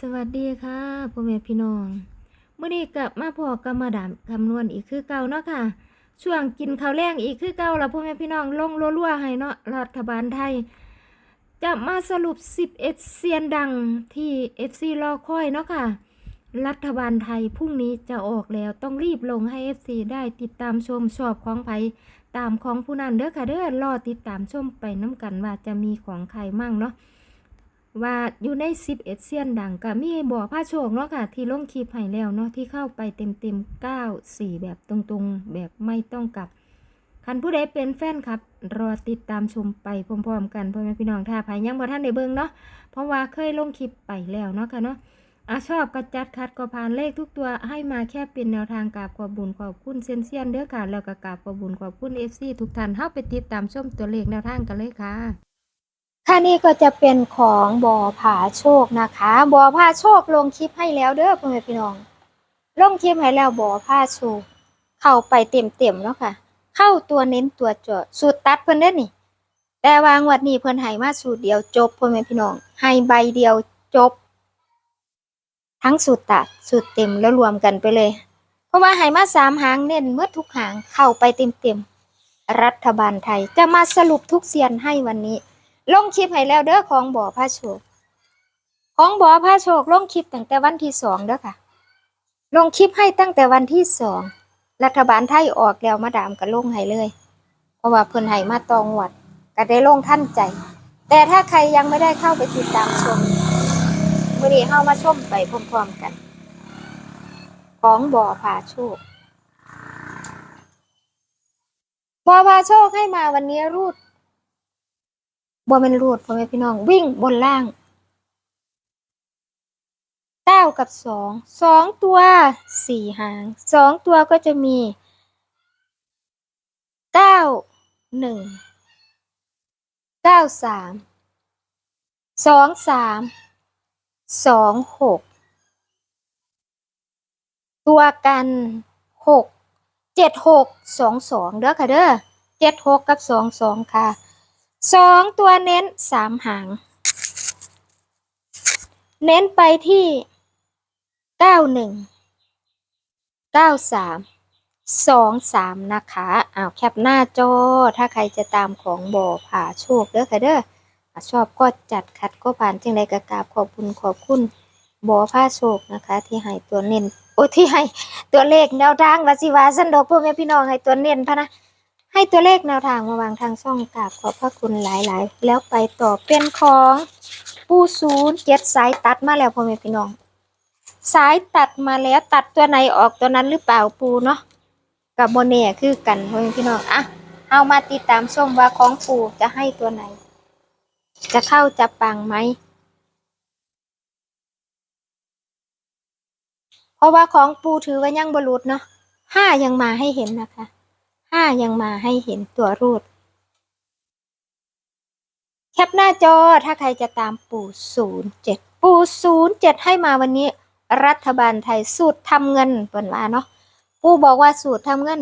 สวัสดีค่ะพ่อแม่พี่น้องเมื่อนี้กลับมาพอกับมาดามคำนวณอีกคือเก่าเนาะค่ะ ช่วงกินข้าวแรงอีกคือเก่าแล้วพ่อแม่พี่น้องลงรัวๆให้เนาะรัฐบาลไทย จะมาสรุป 11 เซียนดังที่ FC รอคอยเนาะค่ะ รัฐบาลไทยพรุ่งนี้จะออกแล้วต้องรีบลงให้ FC ได้ติดตามชมชอบของไผตามของผู้นั้นเด้อค่ะเด้อรอติดตามชมไปน้ำกันว่าจะมีของใครมั่งเนาะ ว่าอยู่ใน11เอเซียนดังก็มีบ่อผ้าโชคเนาะค่ะที่ลงคลิปให้แล้วเนาะที่เข้าไปเต็มๆ9 4แบบตรงๆ แบบไม่ต้องกลับ คันผู้ใดเป็นแฟนครับ รอติดตามชมไปพร้อมๆกันพ่อแม่พี่น้องถ้าใครยังบ่ท่านได้เบิ่งเนาะเพราะว่าเคยลงคลิปไปแล้วเนาะค่ะเนาะอาชอบกระจัดคัดก็ผ่านเลขทุกตัวให้มาแค่เป็นแนวทางกราบขอบบุญขอบคุณเซยนเซียนเด้อค่ะแล้วก็กราบขอบบุญขอบคุณ FC ทุกท่านเฮาไปติดตามชมตัวเลขแนวทางกันเลยค่ะ ค่ะนี่ก็จะเป็นของบ่อผาโชคนะคะบ่อผาโชคลงคลิปให้แล้วเด้อพ่อแม่พี่น้อง ลงคลิปให้แล้วบ่อผาโชค เข้าไปเต็มๆแล้วค่ะ เข้าตัวเน้นตัวจาะสูตรตัดเพิ่นเด้นี่ แต่วางวัดนี้เพิ่นให้มาสูตรเดียวจบพ่อแม่พี่น้องให้ใบเดียวจบ ทั้งสูตรตัดสูตรเต็มแล้วรวมกันไปเลย เพราะว่าให้มาสามหางเน้นเมื่อทุกหางเข้าไปเต็มๆรัฐบาลไทยจะมาสรุปทุกเซียนให้วันนี้ ลงคลิปให้แล้วเด้อของบ่อผ้าโชค ของบ่อผ้าโชคลงคลิปตั้งแต่วันที่สองเด้อค่ะ ลงคลิปให้ตั้งแต่วันที่สอง รัฐบาลไทยออกแล้วมาดามก็ลงให้เลย เพราะว่าเพิ่นให้มาตองวัดก็ได้ลงท่านใจ แต่ถ้าใครยังไม่ได้เข้าไปติดตามชมมื่อนี้เข้ามาชมไปพร้อมๆกัน ของบ่อผ้าโชคบ่อผ้าโชคให้มาวันนี้รูด บ่เป็นรูดพ่อแม่พี่น้องวิ่งบนล่างเก้ากับสองสองตัวสี่หางสองตัวก็จะมีเก้าหนึ่งเก้าสามสองสามสองหกตัวกันหกเจ็ดหกสองสองเด้อค่ะเด้อเจ็ดหกกับสองสองค่ะ สองตัวเน้นสามหาง เน้นไปที่เก้าหนึ่งเก้าสามสองสามนะคะอ้าวแคปหน้าจอ ถ้าใครจะตามของบ่อผ่าโชคเด้อค่ะเด้อชอบก็จัดคัดก็ผ่านจังไรกระกาบขอบคุณขอบคุณบ่อผ้าโชคนะคะ ที่ให้ตัวเน้นโอ้ที่ให้ตัวเลขแนวทางวาสิวาสันดอกพ่อแม่พี่น้องให้ตัวเน้นพะนะ ให้ตัวเลขแนวทางมาวางทางช่องกราบขอบพระคุณหลายๆ แล้วไปต่อเป็นของปูศูนย์เจ็ดสายตัดมาแล้วพ่อแม่พี่น้อง สายตัดมาแล้วตัดตัวไหนออกตัวนั้นหรือเปล่าปูเนาะกับโมเน่คือกันพ่อแม่พี่น้องอะเอามาติดตามชมว่าของปูจะให้ตัวไหน จะเข้าจะปังไหมเพราะว่าของปูถือว่ายังบรุษเนาะห้ายังมาให้เห็นนะคะ ห้ายังมาให้เห็นตัวรูด แคปหน้าจอถ้าใครจะตามปู่ศูนย์เจ็ดปู่ศูนย์เจ็ดให้มาวันนี้ รัฐบาลไทยสูตรทำเงินเปิดว่าเนาะปู่บอกว่าสูตรทำเงิน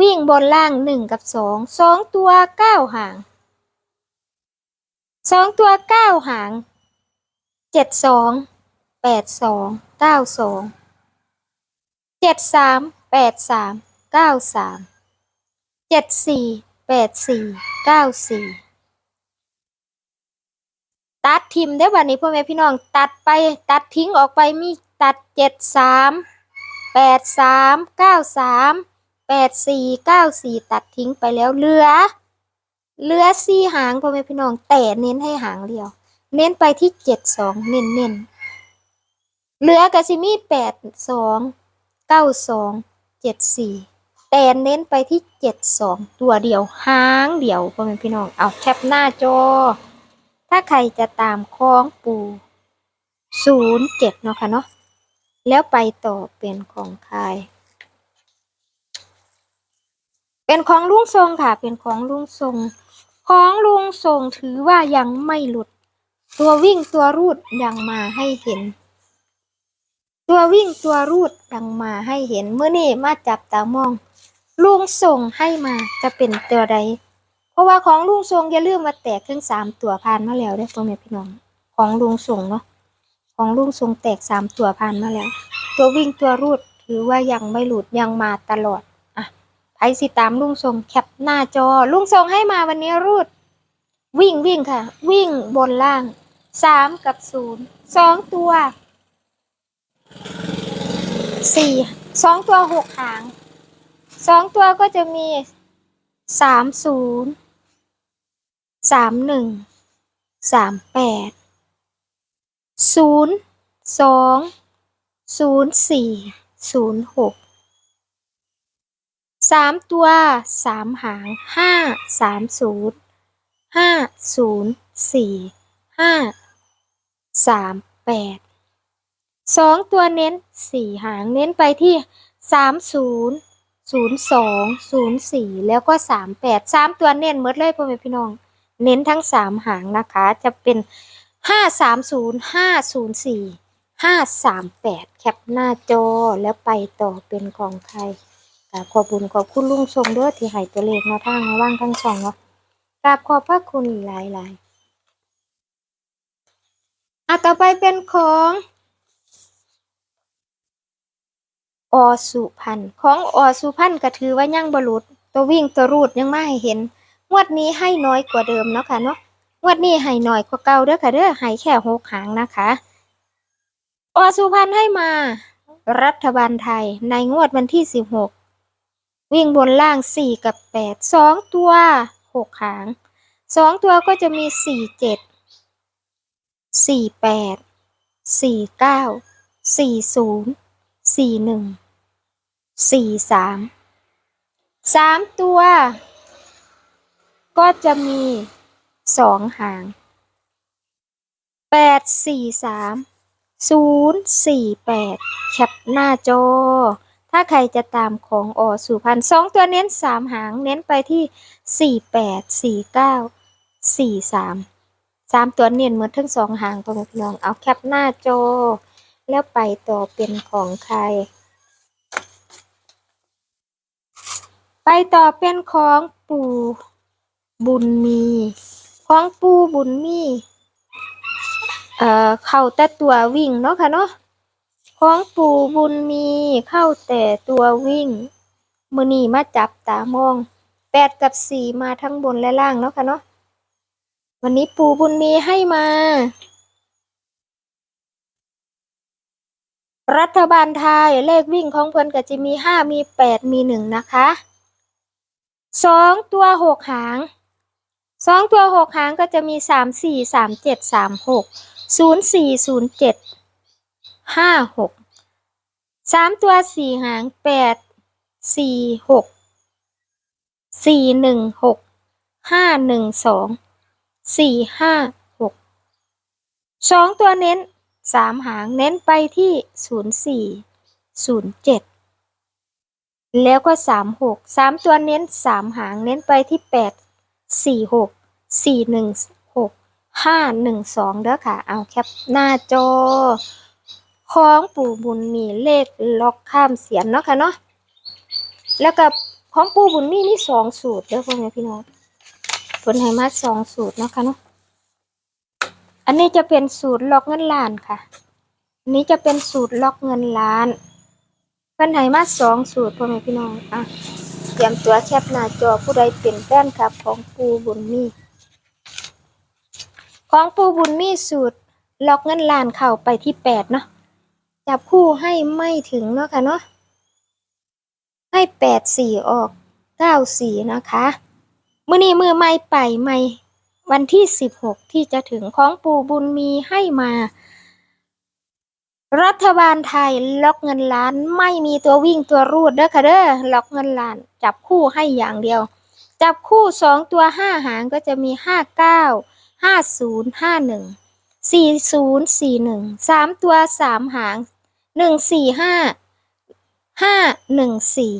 วิ่งบนล่างหนึ่งกับสองสองตัวเก้าห่างสองตัวเก้าหางเจ็ดสองแปดสองเก้าสองเจ็ดสามแปดสามเก้าสาม เจ็ดสี่แปดสี่เก้าสี่ตัดทิมได้วันนี้พ่อแม่พี่น้องตัดไปตัดทิ้งออกไปมีตัดเจ็ดสามแปดสามเก้าสามแปดสี่เก้าสี่ตัดทิ้งไปแล้วเหลือเหลือสี่หางพ่อแม่พี่น้องแต่เน้นให้หางเดียว เน้นไปที่เจ็ดสองเน้นเน้นเหลือกระซิมีแปดสองเก้าสองเจ็ดสี่ แต่เน้นไปที่เจ็ดสองตัวเดียวหางเดียวพ่อแม่พี่น้องเอาแคปหน้าจอ ถ้าใครจะตามคล้องปูศูนย์เจ็ดเนาะค่ะเนาะแล้วไปต่อเป็นของใครเป็นของลุงทรงค่ะ เป็นของลุงทรง ของลุงทรงถือว่ายังไม่หลุด ตัววิ่งตัวรูดยังมาให้เห็น ตัววิ่งตัวรูดยังมาให้เห็นเมื่อนี่มาจับตามอง ลุงส่งให้มาจะเป็นตัวใด เพราะว่าของลุงส่งอย่าลืมมาแตกทั้งสามตัวผ่านมาแล้วได้อพ่อแม่พี่น้อง ของลุงส่งเนาะ ของลุงทรงแตกสามตัวผ่านมาแล้ว ตัววิ่งตัวรูดถือว่ายังไม่หลุดยังมาตลอด อะใครสิตามลุงทรงแคปหน้าจอ ลุงทรงให้มาวันนี้รูด วิ่งวิ่งค่ะ วิ่งบนล่างสามกับศูนย์สองตัวสี่สองตัวหกหาง สองตัวก็จะมีสามศูนย์สามหนึ่งสามแปดศูนย์สองศูนย์สี่ศูนย์หกสามตัวสามหางห้าสามศูนย์ห้าศูนย์สี่ห้าสามแปดสองตัวเน้นสี่หางเน้นไปที่สามศูนย์ ศูนย์สองศูนย์สี่แล้วก็สามแปดสามตัวเน้นหมดเลยพ่อแม่พี่น้อง เน้นทั้งสามหางนะคะ จะเป็นห้าสามศูนย์ห้าศูนย์สี่ห้าสามแปดแคปหน้าจอแล้วไปต่อเป็นของใครกราบขอบคุญขอบคุณลุงทรงด้อที่ให้ตัวเลขมาทางมาว่างทั้งสองเนาะกราบขอบพระคุณหลายๆอะต่อไปเป็นของ อสุพันของอสุพันก็ถือว่ายังบรุษตัววิ่งตัวรูดยังไม่ให้เห็นงวดนี้ให้น้อยกว่าเดิมเนาะค่ะเนาะงวดนี้ให้น้อยกว่าเก่าเด้อค่ะเด้อให้แค่หกหางนะคะอสุพรรณให้มา รัฐบาลไทยในงวดวันที่สิบหกวิ่งบนล่างสี่กับแปดสองตัวหกหางสองตัวก็จะมีสี่เจ็ดสี่แปดสี่เก้าสี่ศูนย์ สี่หนึ่งสี่สามสามตัว ก็จะมีสองหางแปดสี่สามศูนย์สี่แปดแคปหน้าจอ ถ้าใครจะตามของอสุพันสองตัวเน้นสามหางเน้นไปที่สี่แปดสี่เก้าสี่สามสามตัวเน้นเหมือนทั้งสองหางพ่อแม่พี่น้องเอาแคปหน้าจอ แล้วไปต่อเป็นของใคร ไปต่อเป็นของปู่บุญมี ของปู่บุญมี เอ่อ เข้าแต่ตัววิ่งเนาะค่ะเนาะ ของปู่บุญมีเข้าแต่ตัววิ่ง มือนี้มาจับตามองแปดกับสี่มาทั้งบนและล่างเนาะค่ะเนาะ วันนี้ปู่บุญมีให้มา รัฐบาลไทยเลขวิ่งของเพิ่นก็จะมีห้ามีแปดมีหนึ่งนะคะสองตัวหกหางสองตัวหกหางก็จะมีสามสี่สามเจ็ดสามหกศูนย์สี่ศูนย์เจ็ดห้าหกสามตัวสี่หางแปดสี่หกสี่หนึ่งหกห้าหนึ่งสองสี่ห้าหกสองตัวเน้น สามหางเน้นไปที่ศูนย์สี่ศูนย์เจ็ดแล้วก็สามหกสามตัวเน้นสามหางเน้นไปที่แปดสี่หกสี่หนึ่งหกห้าหนึ่งสองเด้อค่ะ เอาแคปหน้าจอ ของปู่บุญมีเลขล็อกข้ามเสียนเนาะค่ะเนาะแล้วกับของปู่บุญมีนี่สองสูตรเด้อพ่อแม่พี่น้องผลให้มาสองสูตรเนาะค่ะเนาะ อันนี้จะเป็นสูตรล็อกเงินล้านค่ะ อันนี้จะเป็นสูตรล็อกเงินล้านเพิ่นให้มาสองสูตรพ่อแม่พี่น้อง อะ เตรียมตัวแคปหน้าจอผู้ใดเป็นแฟนคลับของปูบุญมี ของปูบุญมีสูตรล็อกเงินล้านเข้าไปที่แปดเนาะ จับคู่ให้ไม่ถึงเนาะค่ะเนาะ ให้แปดสี่ออกเก้าสี่นะคะ มือนี้มือไม่ไปไม่ วันที่ 16 ที่จะถึงของปู่บุญมีให้มา รัฐบาลไทยล็อกเงินล้านไม่มีตัววิ่งตัวรูดเด้อค่ะเด้อล็อกเงินล้าน จับคู่ให้อย่างเดียว จับคู่สองตัวห้าหางก็จะมีห้าเก้าห้าศูนย์ห้าหนึ่งสี่ศูนย์สี่หนึ่งสามตัวสามหางหนึ่งสี่ห้าห้าหนึ่งสี่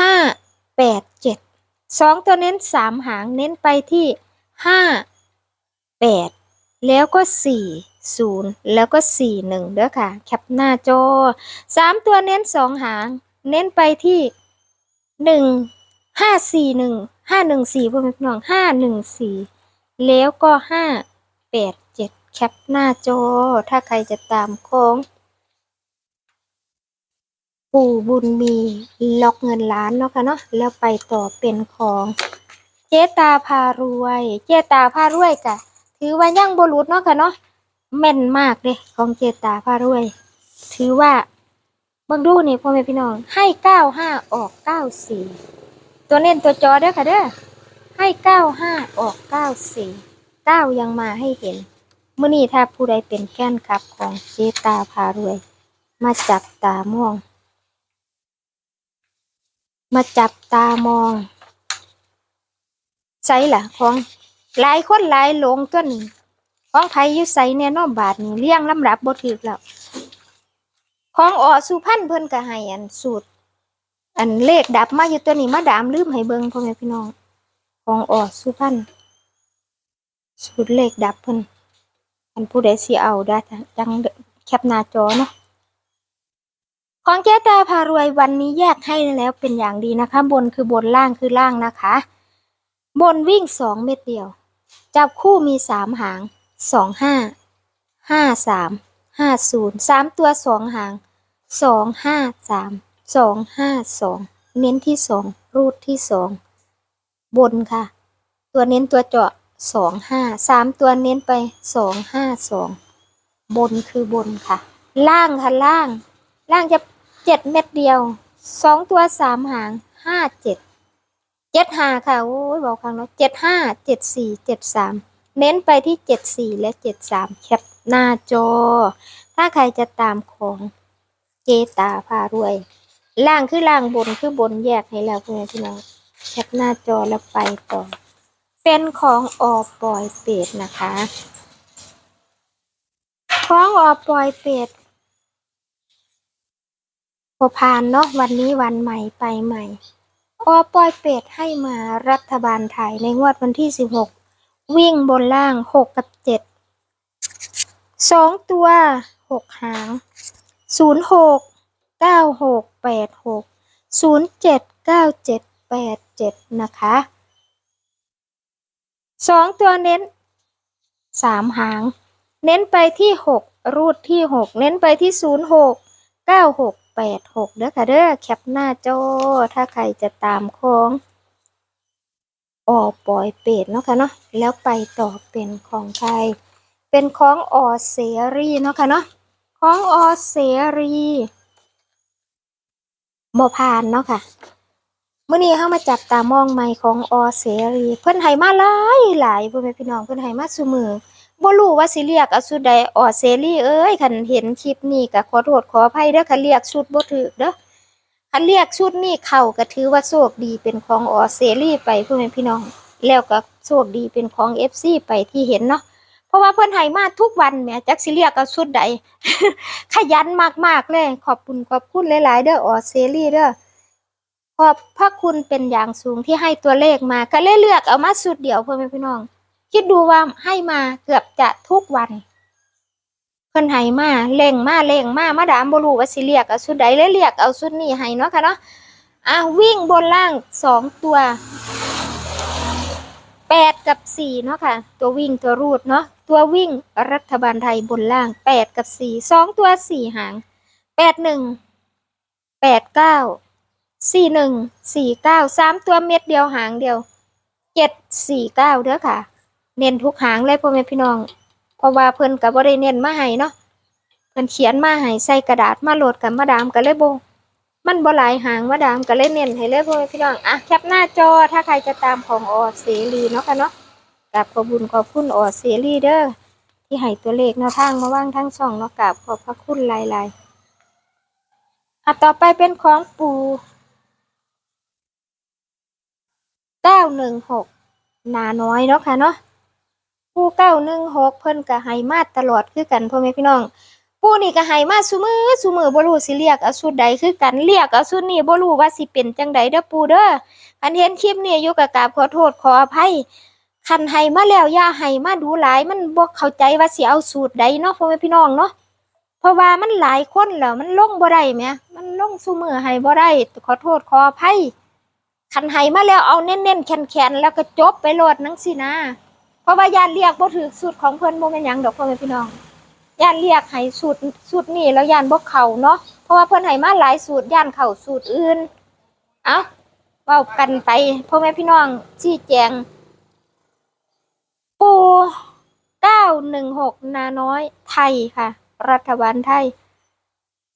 ห้าแปดเจ็ดสองตัวเน้นสามหางเน้นไปที่ ห้าแปดแล้วก็สี่ศูนย์แล้วก็สี่หนึ่งเด้อค่ะ แคปหน้าจอสามตัวเน้นสองหาง เน้นไปที่หนึ่งห้าสี่หนึ่งห้าหนึ่งสี่พวกพี่น้องห้าหนึ่งสี่แล้วก็ห้าแปดเจ็ดแคปหน้าจอ ถ้าใครจะตามของปู่บุญมีล็อกเงินล้านเนาะค่ะเนาะแล้วไปต่อเป็นของ เจตาพารวย เจตาพารวยกะ ถือว่ายังบรุษเนาะค่ะเนาะแม่นมากเลยของเจตาพารวย ถือว่าเบิ่งดูนี่พ่อแม่พี่น้องให้เก้าห้าออกเก้าสี่ตัวเน้นตัวจอเด้อค่ะเด้อให้เก้าห้าออกเก้าสี่เก้ายังมาให้เห็นเมื่อนี้ถ้าผู้ใดเป็นแฟนคลับของเจตาพารวย มาจับตามอง มาจับตามอง ใช่ล่ะ ของหลายคนหลายหลงตัวนี้ของไผอยู่ใสแน่นอนบาทนี่เลี้ยงลำดับบ่ถูกแล้ว ของออสุพรรณเพิ่นก็ให้อันสูตร อันเลขดับมาอยู่ตัวนี้มาดามลืมให้เบิ่งพ่อแม่พี่น้อง ของออสุพรรณสูตรเลขดับเพิ่นอันผู้ใดสิเอาได้จังแคปหน้าจอเนาะของแก้ตาพารวยวันนี้แยกให้แล้วเป็นอย่างดีนะคะ บนคือบนล่างคือล่างนะคะ บนวิ่งสองเม็ดเดียว จับคู่มีสามหางสองห้าห้าสามห้าศูนย์สามตัวสองหางสองห้าสามสองห้าสองเน้นที่สองรูดที่สองบนค่ะ ตัวเน้นตัวเจาะสองห้าสามตัวเน้นไปสองห้าสองบนคือบนค่ะ ล่างค่ะล่าง ล่างจะเจ็ดเม็ดเดียวสองตัวสามหางห้าเจ็ด เจ็ดห้าค่ะโอ้ยบอกครั้งแล้วเจ็ดห้าเจ็ดสี่เจ็ดสามเน้นไปที่เจ็ดสี่และเจ็ดสามแคปหน้าจอ ถ้าใครจะตามของเจตาพารวย ล่างคือล่างบนคือบนแยกให้แล้วเพื่อนพี่น้องแคปหน้าจอแล้วไปต่อ เป็นของออปอยเปดนะคะของออปอยเปดพอผ่านเนาะวันนี้วันใหม่ไปใหม่ ออปอยเป็ดให้มารัฐบาลไทยในงวดวันที่สิบหกวิ่งบนล่างหกกับเจ็ดสองตัวหกหางศูนย์หกเก้าหกแปดหกศูนย์เจ็ดเก้าเจ็ดแปดเจ็ดนะคะสองตัวเน้นสามหาง เน้นไปที่หกรูดที่หกเน้นไปที่ศูนย์หกเก้าหก แปดหกเด้อค่ะเด้อแคปหน้าจอถ้าใครจะตามของออปลอยเป็ดเนาะค่ะเนาะแล้วไปต่อเป็นของใคร เป็นของออเสรีเนาะค่ะเนาะของออเสรีบ่ผ่านเนาะค่ะเมื่อนี้เข้ามาจับตามองใหม่ของออเสรี เพิ่อนให้มาหลายหลายพ่อแม่พี่น้องเพิ่อนให้มาซุมือ บ่รู้ว่าสิเรียกอาชุดใดออเซรี่เอ้ยคันเห็นคลิปนี้ก็ขอโทษขออภัยเด้อคันเรียกชุดบ่ถูกเด้อคันเรียกชุดนี้เข้าก็ถือว่าโชคดีเป็นของออเซรี่ไปพ่อแม่พี่น้อง แล้วก็โชคดีเป็นของ FC ไปที่เห็นเนาะเพราะว่าเพิ่อนให้มาทุกวันแหมจักสิเรียกเอาชุดใดขยันมากๆเลย ขอบคุณขอบคุณหลายๆเด้อออเซรี่เด้อขอบพระคุณเป็นอย่างสูงที่ให้ตัวเลขมาก็เลยเลือกเอามาชุดเดียวเพื่อแม่พี่น้อง คิดดูว่าให้มาเกือบจะทุกวันเพิ่นให้มาเล่งมาเล่งมามาดามบ่รู้ว่าสิเรียกเอาชุดใดเลยเรียกเอาชุดนี้ให้เนาะค่ะเนาะอะวิ่งบนล่างสองตัวแปดกับสี่เนาะค่ะ ตัววิ่งตัวรูดเนาะตัววิ่งรัฐบาลไทยบนล่างแปดกับสี่สองตัวสี่หางแปดหนึ่งแปดเก้าสี่หนึ่งสี่เก้าสามตัวเม็ดเดียวหางเดียวเจ็ดสี่เก้าเด้อค่ะ เน้นทุกหางเลยพ่อแม่พี่น้อง เพราะว่าเพิ่นก็บ่ได้เน้นมาให้เนาะเพิ่นเขียนมาให้ใส่กระดาษมาโหลดกับมาดามก็เลยบ่มันบ่หลายหางมาดามก็เลยเน้นให้เลยพ่อแม่พี่น้องอะแคปหน้าจอถ้าใครจะตามของออเสรีเนาะค่ะเนาะกับขอบุญขอบคุณออเสรีเด้อที่ให้ตัวเลขแนวทางมาว่างทั้งช่องเนาะกับขอบพระคุณหลายๆอะต่อไปเป็นของปู่916นาน้อยเนาะค่ะเนาะ ผู้เก้าหนึ่งหกเพิ่นก็ให้มาตลอดคือกันพ่อแม่พี่น้อง ผู้นี่ก็ให้มาซุมือซุมือบ่รู้สิเรียกเอาชุดใดคือกันเรียกเอาชุดนี้บ่รู้ว่าสิเป็นจังใดเด้อปู่เด้ออันเห็นคลิปนี้อยู่ก็กราบขอโทษขออภัยคันให้มาแล้วย่าให้มาดูหลายมันบ่เข้าใจว่าสิเอาสูตรใดเนาะพ่อแม่พี่น้องเนาะเพราะว่ามันหลายคนแล้วมันลงบ่ได้แหมมันลงซุมือให้บ่ได้ขอโทษขออภัยคันให้มาแล้วเอาเน้นๆแข็งๆแล้วก็จบไปโหลดนังสินะ เพราะว่าย่านเรียกบ่ถือสูตรของเพิ่นบ่แม่นหยังดอกพ่อแม่พี่น้องย่านเรียกให้สูตรสูตรนี้แล้วย่านบ่เข้าเนาะเพราะว่าเพิ่นให้มาหลายสูตรย่านเข้าสูตรอื่น เอ้าเว้ากันไปพ่อแม่พี่น้องชี้แจงปู916นาน้อยไทยค่ะ รัฐบาลไทย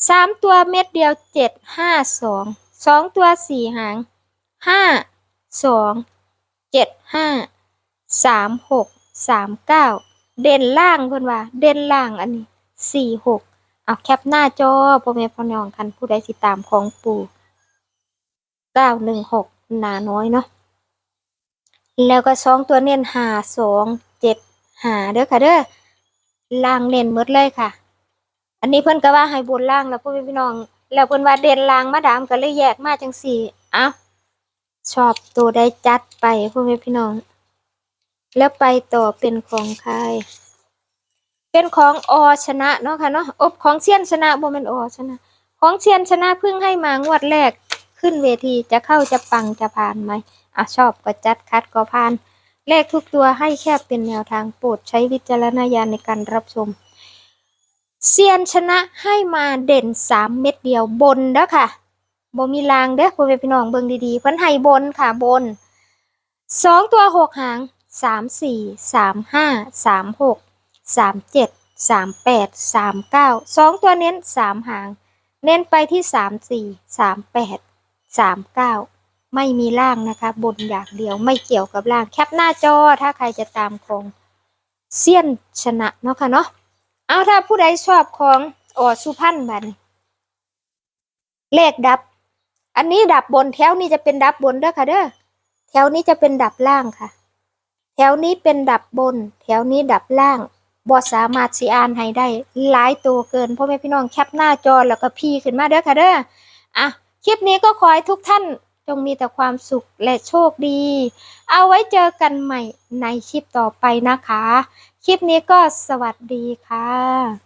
สามตัวเม็ดเดียวเจ็ดห้าสองสองตัวสี่หางห้าสองเจ็ดห้า สามหกสามเก้าเด่นล่างเพิ่นว่า เด่นล่างอันนี้สี่หกเอาแคปหน้าจอพ่อแม่พ่อน้องคันผู้ใดสิตามของปู่เก้าหนึ่งหกนาน้อยเนาะแล้วก็สองตัวเน้นหาสองเจ็ดหาเด้อค่ะเด้อล่างเน้นมดเลยค่ะ อันนี้เพิ่อนก็ว่าให้บนล่างแล้วพ่อแม่พี่น้อง แล้วเพิ่อนว่าเด่นล่างมาดามก็เลยแยกมาจังสี่เอ้าชอบตัวใดจัดไปพ่อแม่พี่น้อง แล้วไปต่อเป็นของใคร เป็นของอชนะเนาะค่ะเนาะอบของเซียนชนะบ่แม่นอชนะ ของเซียนชนะเพิ่งให้มางวดแรกขึ้นเวทีจะเข้าจะปังจะผ่านไหมอะชอบก็จัดคัดก็ผ่าน เลขทุกตัวให้แค่เป็นแนวทางโปรดใช้วิจารณญาณในการรับชม เซียนชนะให้มาเด่นสามเม็ดเดียวบนเด้อค่ะบ่มีลางเด้อพ่อแม่พี่น้องเบิ่งดีๆเพิ่นให้บนค่ะบนสองตัวหกหาง สามสี่สามห้าสามหกสามเจ็ดสามแปดสามเก้าสองตัวเน้นสามหาง เน้นไปที่สามสี่สามแปดสามเก้าไม่มีล่างนะคะ บนอย่างเดียวไม่เกี่ยวกับล่าง แคปหน้าจอถ้าใครจะตามของเซียนชนะเนาะค่ะเนาะเอาถ้าผู้ใดชอบของออสุพรรณบันเลขดับ อันนี้ดับบนแถวนี้จะเป็นดับบนเด้อค่ะเด้อแถวนี้จะเป็นดับล่างค่ะ แถวนี้เป็นดับบน แถวนี้ดับล่างบ่สามารถสีอ่านให้ได้หลายตัวเกินพ่อแม่พี่น้องแคปหน้าจอแล้วก็พีขึ้นมาเด้อค่ะเด้ออะคลิปนี้ก็ขอให้ทุกท่านจงมีแต่ความสุขและโชคดี เอาไว้เจอกันใหม่ในคลิปต่อไปนะคะ คลิปนี้ก็สวัสดีค่ะ